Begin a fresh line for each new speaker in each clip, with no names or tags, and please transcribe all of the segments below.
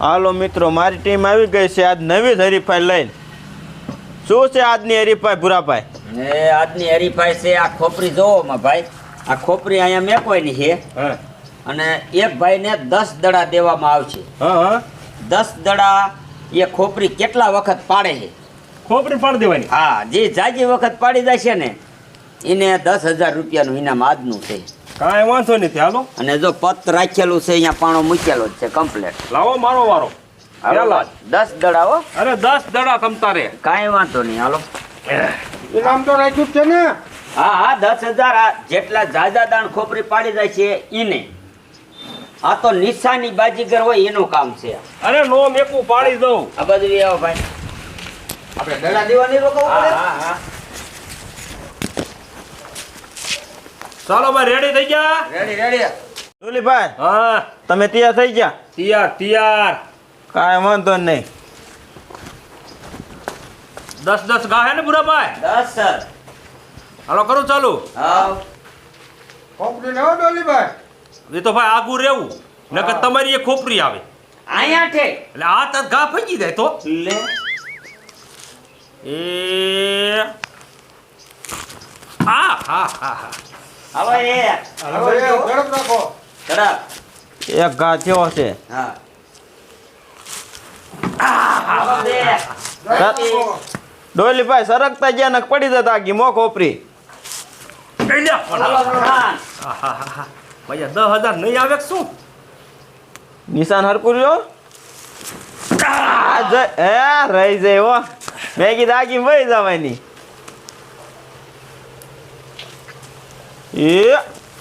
હાલો મિત્રો મારી ટીમ આવી ગઈ છે આજ નવી જ હરીફાઈ લઈને. શું છે આજની હરીફાઈ ભૂરાભાઈ?
એ આજની હરીફાઈ છે આ ખોપરી જોવો માં ભાઈ. આ ખોપરી અહીંયા મેં કોઈની છે.
હા.
અને એક ભાઈને દસ દડા દેવામાં આવશે.
હા હા.
દસ દડા એ ખોપરી કેટલા વખત પાડે છે?
ખોપરી પાડી દેવાની?
હા જે જાજી વખત પાડી જાય છે ને એને દસ હજાર રૂપિયાનું ઇનામ આજનું છે.
કાંઈ વાંધો નથી હાલો.
અને જો પત રાખેલું છે અહીંયા પાણો મૂકેલો જ છે કમ્પ્લેટ
લાવો મારો વારો.
દસ દડાઓ
અરે દસ દડા તમતારે
કાંઈ વાંધો નહીં હાલો.
કામ તો રાખ્યું છે ને?
હા હા દસ હજાર આ જેટલા જાજા દાણ ખોપરી પાડી જાય છે એને આ તો નિશાની બાજીગર હોય એનું કામ છે.
અરે નો મેકું પાડી દઉં.
આ બધું આવો ભાઈ. આપણે દડા દેવાની રોકવું પડે?
હા હા. ચાલો ભાઈ રેડી થઈ ગયા?
રેડી રેડી
ડોલીભાઈ
હા.
તમે તૈયાર થઈ ગયા?
તૈયાર તૈયાર.
કાંઈ વાંધો નહીં.
દસ દસ ગા હે ને બુરાભાઈ
દસ સર.
હાલો કરું ચાલુ.
હા
ને ડોલીભાઈ.
એ તો ભાઈ આગું રહેવું. નકર તમારી એ ખોપરી આવે.
અહીંયા છે
એટલે આ તો ગા ફગી જાય તો.
લે.
એ. આ હા હા હા.
એક ઘા થયો છે. ડોલીભાઈ સરકતા ગયા ને પડી જતા આગી મો ખોપરી
કઈ લે
હાલો ત્રણ.
ભાઈ દસ હજાર નહીં આવે શું?
નિશાન હરકું રહ્યો? હે રહી જાય મેગી દાગી વહી જવાની. એ.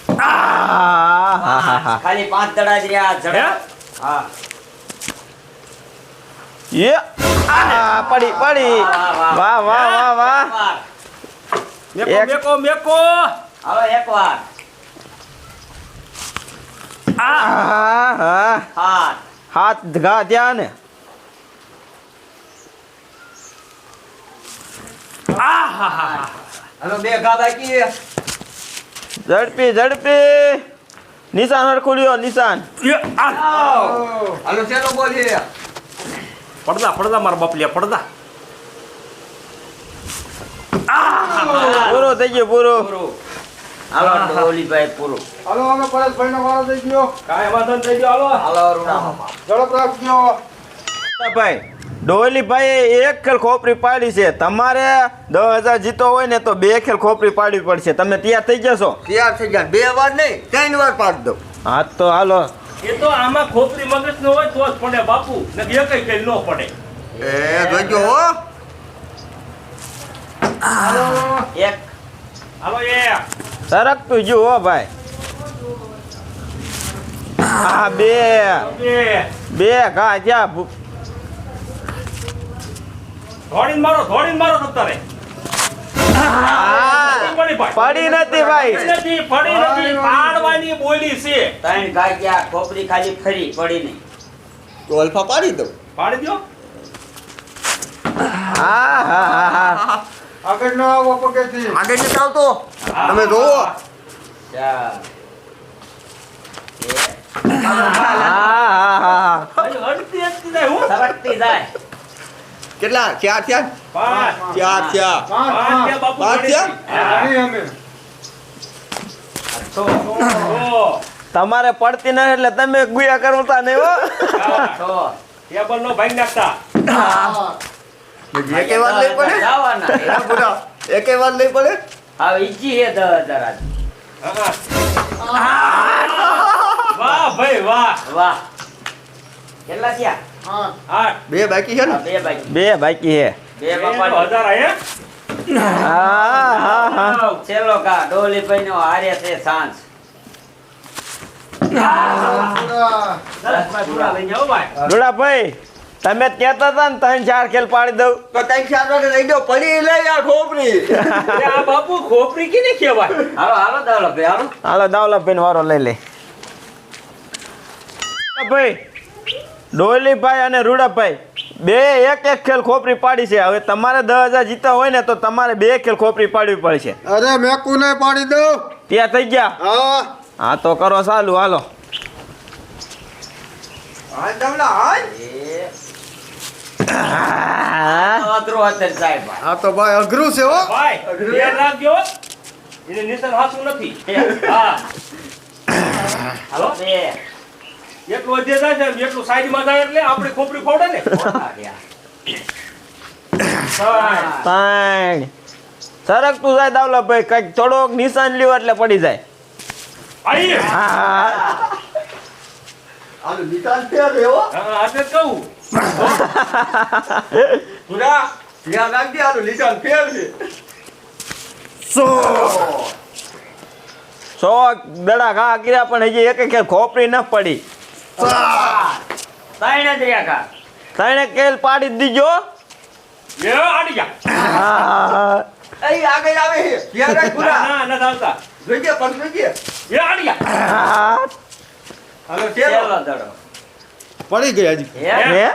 આ, હા, હા, હા.
ખાલી પાંચ દડા જ રહ્યા ઝડપ હા?
એ. આ, પડી પડી. વાહ વાહ વાહ. વાહ
મેકો. મેકો મેકો.
હવે એક વાર
આ, હા
હાથ.
હાથ ઘા ત્યાં ને.
હાલો બે ઘા બાકી.
ઝડપી ઝડપી. નિશાન હરખું લ્યો નિશાન.
હાલો ચલો બોલીએ
પડદા પડદા મારા બાપલિયા પડદા.
પૂરો થઈ ગયો પૂરો.
હાલો ડોલીભાઈ પૂરું.
હાલો હવે પરેશભાઈ નો વારો થઈ ગયો.
કાંઈ વાંધો થઈ ગયો હાલો.
હાલો
ઝડપ રાખજો.
ભાઈ ડોલીભાઈએ એક ખેલ ખોપરી પાડી છે. તમારે દસ હજાર જીતો હોય ને તો બે ખેલ ખોપરી પાડવી પડશે. તમે તૈયાર થઈ જશો?
તૈયાર થઈ જાય બે વાર નહીં ત્રણ વાર પાડ દો
હા તો હાલો.
એ તો આમાં ખોપરી મગજ નો હોય તો જ પડે બાપુ ને બે કઈ કઈ નો પડે.
એ જોજો હો.
એક.
હાલો એ.
સરકતું જો હો ભાઈ. હા બે.
બે.
બે ઘા ત્યાં
ધોડીને મારો ધોડીને મારો તમતારે
આ,
પડી ભાઈ?
પડી નથી ભાઈ.
નથી પડી નથી. પાડવાની બોલી છે.
ત્રણ ઘા ગયા ખોપરી ખાલી ફરી પડી નહીં.
તો અલ્ફા પાડી દો
પાડી દો
હા હા હા હા.
આગળ ન આવો પગેથી. આગળ નથી આવતો.
હા.
તમે જોવો.
ચાર
હા હા હા
ભાઈ, અડધી અડધી જાય હું.
સરકતી જાય.
કેટલા? ચાર થયા?
પાંચ.
ચાર થયા.
પાંચ
તમારે પડતી ના એટલે તમે ગુયા કરતા નહીં હો.
ટેબલ નો ભાઈ નાખતા.
એકે વાર લઈ પડે?
જવાના
એકે વાર લઈ પડે?
હવે ઈજી હે હજાર
વાહ ભાઈ વાહ.
વાહ. કેટલા થયા?
બે બાકી છે ને?
બે બાકી.
છે.
બે
હા હા હા.
છેલ્લો કા નો હારે છે સાંજ.
ભાઈ.
તમે કહેતા હતા ને ત્રણ ચાર ખેલ પાડી દઉં.
તો ત્રણ ચાર વાગે લઈ દો પડી લે યાર ખોપરી.
આ બાપુ ખોપરી કેને કહેવાય?
હાલો હાલો દાવલો ભાઈ હાલો.
હાલો દાવલાભાઈ વારો લઈ લે. ભાઈ ડોલીભાઈ અને રૂડાભાઈ બે એક એક ખેલ ખોપરી પાડી છે. હવે તમારે દસ હજાર જીતા હોય ને તો તમારે બે ખેલ ખોપરી પાડવી પડશે.
અરે મેકુ ને પાડી દો
ત્યાં થઈ ગયા?
હા.
હા તો કરો ચાલુ હાલો. આ
તો ભાઈ અઘરું છે હો.
ભાઈ ધ્યાન રાખજો. એને નિશાન હાસું નથી. હા.
હાલો. બે.
એટલું સાઈડમાં જાય એટલે આપણે ખોપરી ફોડે ને. ભાઈ.
જાય કંઈક થોડોક નિશાન લ્યો એટલે પડી જાય.
હો
હા, આ જ કહું.
પૂરા ધ્યાન રાખજે આનું નિશાન ફેર છે
સો દડા ઘા કર્યા પણ હજી એક એક ખોપરી ન પડી.
જ કા
કેલ પાડી જ દીજો.
એ આડી જા.
આ,
અહીં આગળ આવે યાર પૂરા
ના ના ચાલતા
જોઈજે પણ જોઈજે
એ આડી જા.
હવે
છેલ્લો દડો
પડી ગયા હજી.
હે?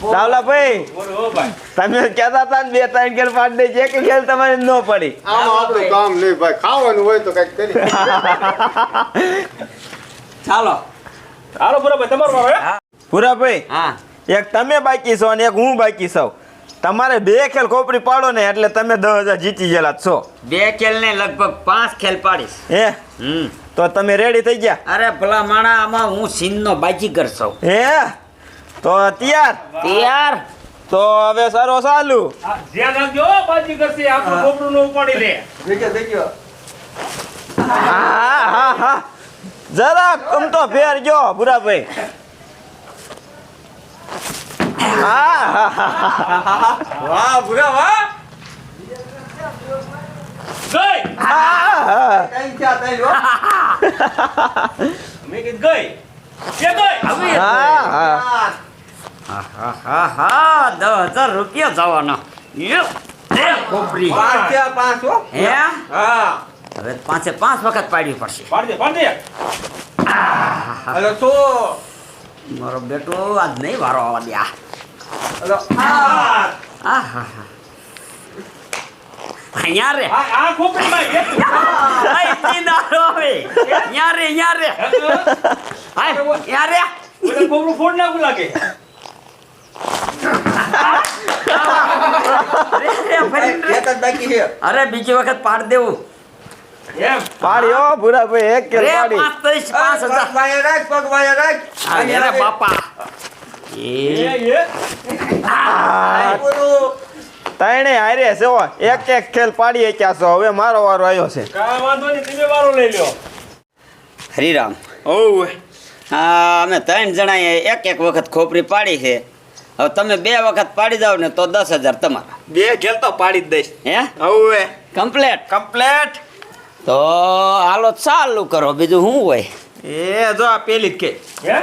બોલો ભાઈ.
તમે કહેતા હતા બે ત્રણ ખેલ પાડી દે એક કે ખેલ તમારે ન પડી.
કામ નહીં ભાઈ. ખાવાનું હોય તો કંઈક કરી.
ચાલો.
હાલો પુરાભાઈ તમારો વારો, હે?
પૂરાભાઈ
હા.
એક તમે બાકી છો અને એક હું બાકી છું. તમારે બે ખેલ કોપરી પાડો ને એટલે તમે દસ હજાર જીતી ગયેલા છો.
બે ખેલ ને લગભગ પાંચ ખેલ પાડીશ.
હે?
હમ.
તો તમે રેડી થઈ ગયા?
અરે ભલા માણા આમાં હું સિંહનો બાજીગર છું.
હે? તો તૈયાર?
તૈયાર?
તો હવે સારો ચાલુ.
હા, ધ્યાન રાખજો હો, બાજી કરશે આપણું ખોપરું ન ઉપાડી લે.
દેખ્યો દેખ્યો
હા હા હા. જરા કમ તો ફેર જો હા
વાહ પૂરા વાહ.
ગઈ.
હા
કઈ હો.
મેં કીધું ગઈ. કે ગઈ.
હા હા
હા હા. હા દસ હજાર રૂપિયા જવાના. યો,
પાંચ પાંચ હો.
હે?
હા.
હવે પાંચે પાંચ વખત પાડવી પડશે
પાડી દે પાડી દે
હાલો તો
મારો બેટો આજ નહીં વારો આવવા દે આ
હાલો
આ
હા હા હા અહીંયા રે
આ આ ખોપરી માં એક
આય ચીનારો હવે અહીંયા રે અહીંયા રે હાય અહીંયા રે
ઓલે ખોપરું ફોડ નાખું લાગે
રે રે ફરીને રે.
એક જ બાકી છે
અરે બીજી વખત પાડ દેવું
પાડ્યો બુરાભાઈ એક
કે
પાડી.
પાંચ ત્રીસ પાંચ હજાર.
વાયા રાખ પગ વાયા રાખ.
હા રે બાપા.
એ.
એ
એ.
આ
બોલો.
ત્રણે હારે છે ઓ એક એક ખેલ પાડીએ ક્યાં છો? હવે મારો વારો આવ્યો છે.
કાંઈ વાંધો નહીં તમે વારો લઈ લ્યો.
હરિરામ.
ઓવ
હા અમે ત્રણ જણાએ એક એક વખત ખોપરી પાડી છે. હવે તમે બે વખત પાડી જાવ ને તો દસ હજાર તમારા.
બે ખેલ તો પાડી જ દઈશ.
હે?
હવે.
કમ્પ્લેટ.
કમ્પ્લેટ.
તો હાલો ચાલુ કરો બીજું શું હોય?
એ જો આ પેલી જ કે.
હે?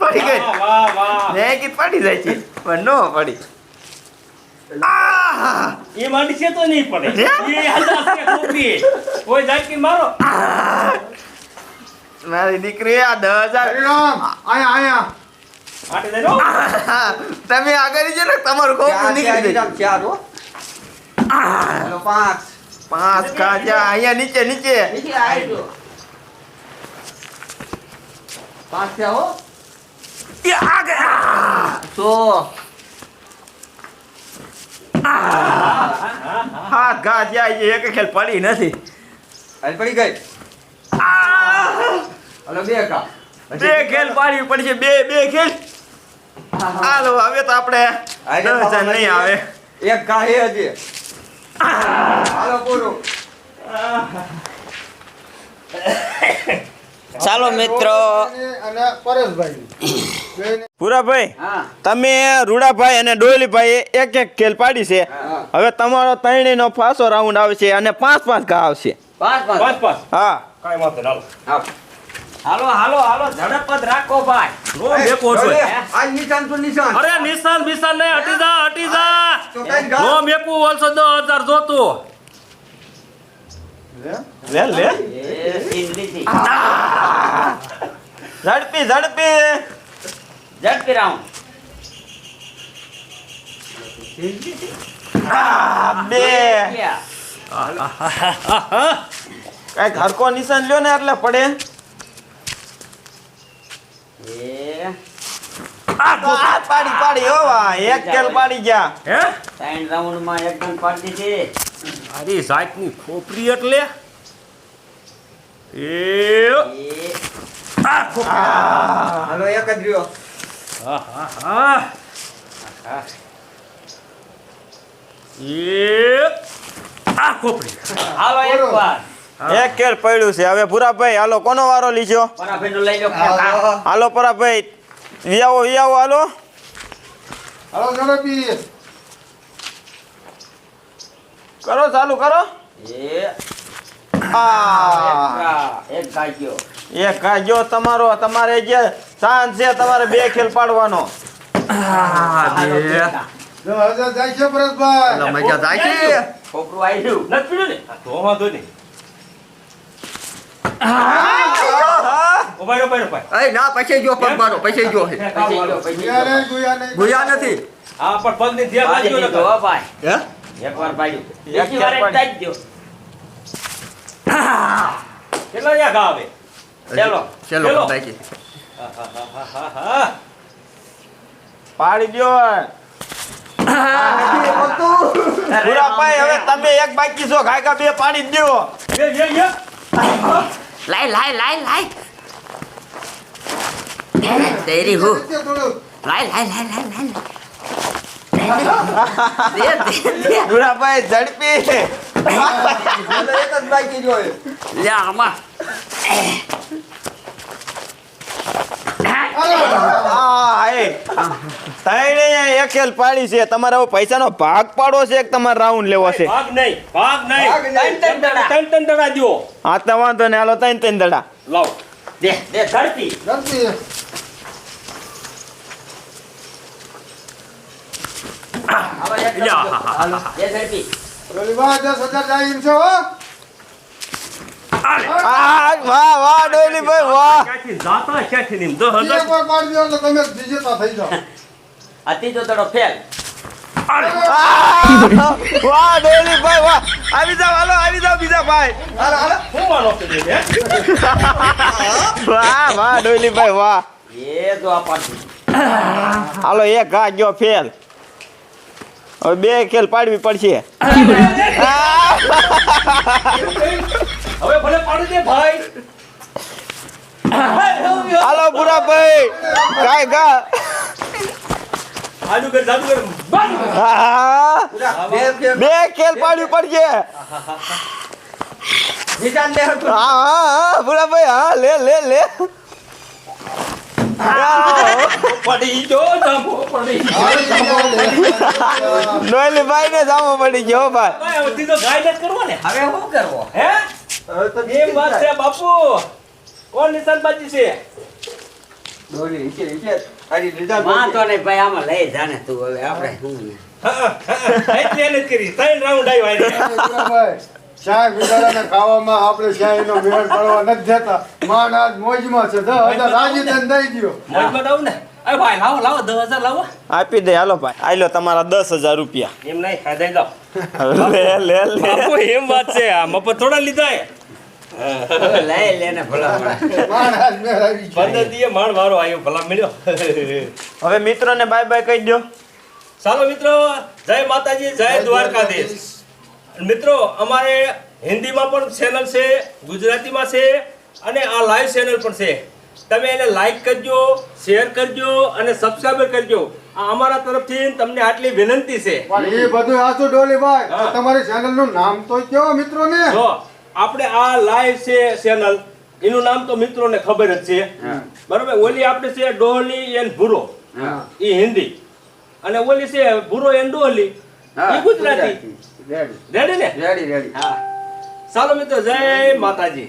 પડી ગઈ.
વાહ વાહ વાહ.
મેં કીધું પડી જાય છે પણ નો પડી.
એ માંડી તો નહીં પડે. એ હજાર છે કોઈ જાતની મારો.
મારી દીકરી આ દસ હજાર
આયા આયા.
તમે આગળ છે ને તમારું
ચાર
નીકળી જાય
ચાર પાંચ.
પાંચ કાજા અહીંયા નીચે નીચે.
પાંચ થયા હો.
જાય એક ખેલ પડી નથી.
પડી ગઈ. હાલો બે કા
બે ખેલ પાડવી પડશે બે બે ખેલ. હાલો હવે તો આપણે નહીં આવે.
એક ઘા હે હજી.
ચાલો મિત્રો.
અને પરેશભાઈ
પૂરાભાઈ
હા.
તમે રૂડાભાઈ અને ડોયલીભાઈ એક એક ખેલ પાડી છે. હવે તમારો ત્રણેયનો પાછો રાઉન્ડ આવશે અને પાંચ પાંચ ઘા આવશે.
પાંચ પાંચ.
હા.
કઈ વાંધો હાલો
હાલો હાલો ઝડપ રાખો ભાઈ.
મેકો છો.
નિશાન તો નિશાન.
અરે નિશાન બિશાન નહીં હટી જા હટી જા.
કઈ ગા
ઓલસો જોતું.
લે? લે ઝડપી ઝડપી.
ઝડપી રાઉન્ડ.
બે. કંઈક હરકો નિશાન લ્યો ને એટલે પડે. આ પાડી પાડી વાહ એક પાડી ગયા.
હે?
ત્રણ પાડી
જાતની ખોપરી એટલે? એ
એ
આ ખોપરી
હાલો એક જ રહ્યો.
હા હા હા.
હા.
એ આ ખોપરી.
હાલો એક વાર.
એક ખેલ પડ્યું છે. હવે ભૂરાભાઈ હાલો કોનો વારો લીધો?
પરાફેરનો લઈ લો.
હાલો પરાભાઈ. વિયાવો વિયાવો હાલો.
હાલો ઝડપી
કરો ચાલુ કરો.
એ.
આ.
એક ગાજ્યો
એક જો તમારો. તમારે જે ચાન્સ છે તમારે બે ખેલ પાડવાનો.
દસ હજાર જાય છે પરેશભાઈ
મજા થાય છે
ખોપરું આવ્યું
નથી પીડ્યું ને? હા, તો વાંધો નહીં.
ના પછી જો પગ મારો પછી જો
ગુયા
નથી.
હા પણ
પાડી. ભાઈ.
હે?
વાર.
કેટલા
ચલો.
ચલો. બાકી
દો હવે તમે એક બાકી છો. ગાયકા બે પાડી જ દો
લાય લાય તેરી હું.
થોડું
લાય લાય લાય લાય લાય. દે દે દે.
ભૂરાભાઈ ઝડપી.
લે આમાં.
આ એ એક ખેલ પાડી છે. તમારે હવે પૈસાનો ભાગ પાડવો છે કે તમારે રાઉન્ડ લેવો છે?
ભાગ નહીં ભાગ નહીં.
ત્રણ ત્રણ દડા.
ત્રણ ત્રણ દડા દ્યો.
હા તો વાંધો ને હાલો ત્રણ ત્રણ દડા.
લાવ.
દે દે. ધરતી.
ધરતી
હાલો એક કરી
યા, હા, હા, હા,
દે
ધરતી. દસ હજાર જાય એમ છે હો
વાહ વાહ ડોલીભાઈ વાહ.
ક્યાંથી જાતા ક્યાંથી નહીં. દસ
બીજે
હજાર.
પાડી દો એટલે તમે વિજેતા થઈ જાઓ.
આ ત્રીજો દડો ફેલ.
અરે,
આ, વાહ વાહ. આવી જાવ હાલો આવી જાવ બીજા ભાઈ.
શું માનો છો બે, હે?
વાહ વાહ ડોલીભાઈ વાહ.
એ જો આ પાડ્યું
હાલો એક ઘા ગયો ફેલ. હવે બે ખેલ પાડવી પડશે
ભલે પાડી દે ભાઈ
હાલો બુરા ભાઈ ગાય का? બે ખેલ પાડવી પડશે હા હા હા બુરા ભાઈ હા લે લે લે
પડી જો જાંબો પડી
ડોલી ભાઈ ને જામો પડી ગયો ભાઈ
ભાઈ હવે તીધો ગાય નથી કરવો ને
હવે શું કરવો
હે એમ વાત છે બાપુ કોણ નિશાનબાજી છે
વાંધો નહીં ભાઈ આમાં લઈ જાને તું હવે આપણે શું
હા, હા, એને કરી. ત્રણ રાઉન્ડ આવ્યા એને.
બિચારાને ખાવામાં આપણે શાયનો મેળ પડવા નથી દેતા. માણ આજ મોજમાં છે. દસ હજાર રાજી થઈને દઈ દ્યો.
મોજમાં તો ને? અરે ભાઈ લાવો લાવો દસ હજાર લાવો.
આપી દે હાલો ભાઈ. આઈ લો તમારા દસ હજાર રૂપિયા.
એમ નહીં દઈ
લે લે લે.
એમ વાત છે. આ મફત થોડા લીધા
લઈ લેને
પંદર દીએ માણ વારો આવ્યો ભલા મળ્યો
હવે મિત્રોને બાય બાય કહી દો
ચાલો મિત્રો જય માતાજી જય દ્વારકાધીશ. મિત્રો અમારે હિન્દીમાં પણ ચેનલ છે ગુજરાતીમાં છે અને આ લાઈવ ચેનલ પણ છે. તમે એને લાઈક કરજો શેર કરજો અને સબસ્ક્રાઈબ કરજો. આ અમારા તરફથી તમને આટલી વિનંતી છે.
એ બધું આસુ ડોલીભાઈ. તમારી ચેનલનું નામ તો કયો મિત્રોને?
જો આપણે આ લાઈવ છે ચેનલ એનું નામ તો મિત્રોને ખબર જ છે. બરોબર? ઓલી આપણે છે ડોહલી એન ભૂરો. એ હિન્દી. અને ઓલી છે ભૂરો એન ડોહલી. એ ગુજરાતી. રેડી ને?
હા.
ચાલો મિત્રો જય માતાજી.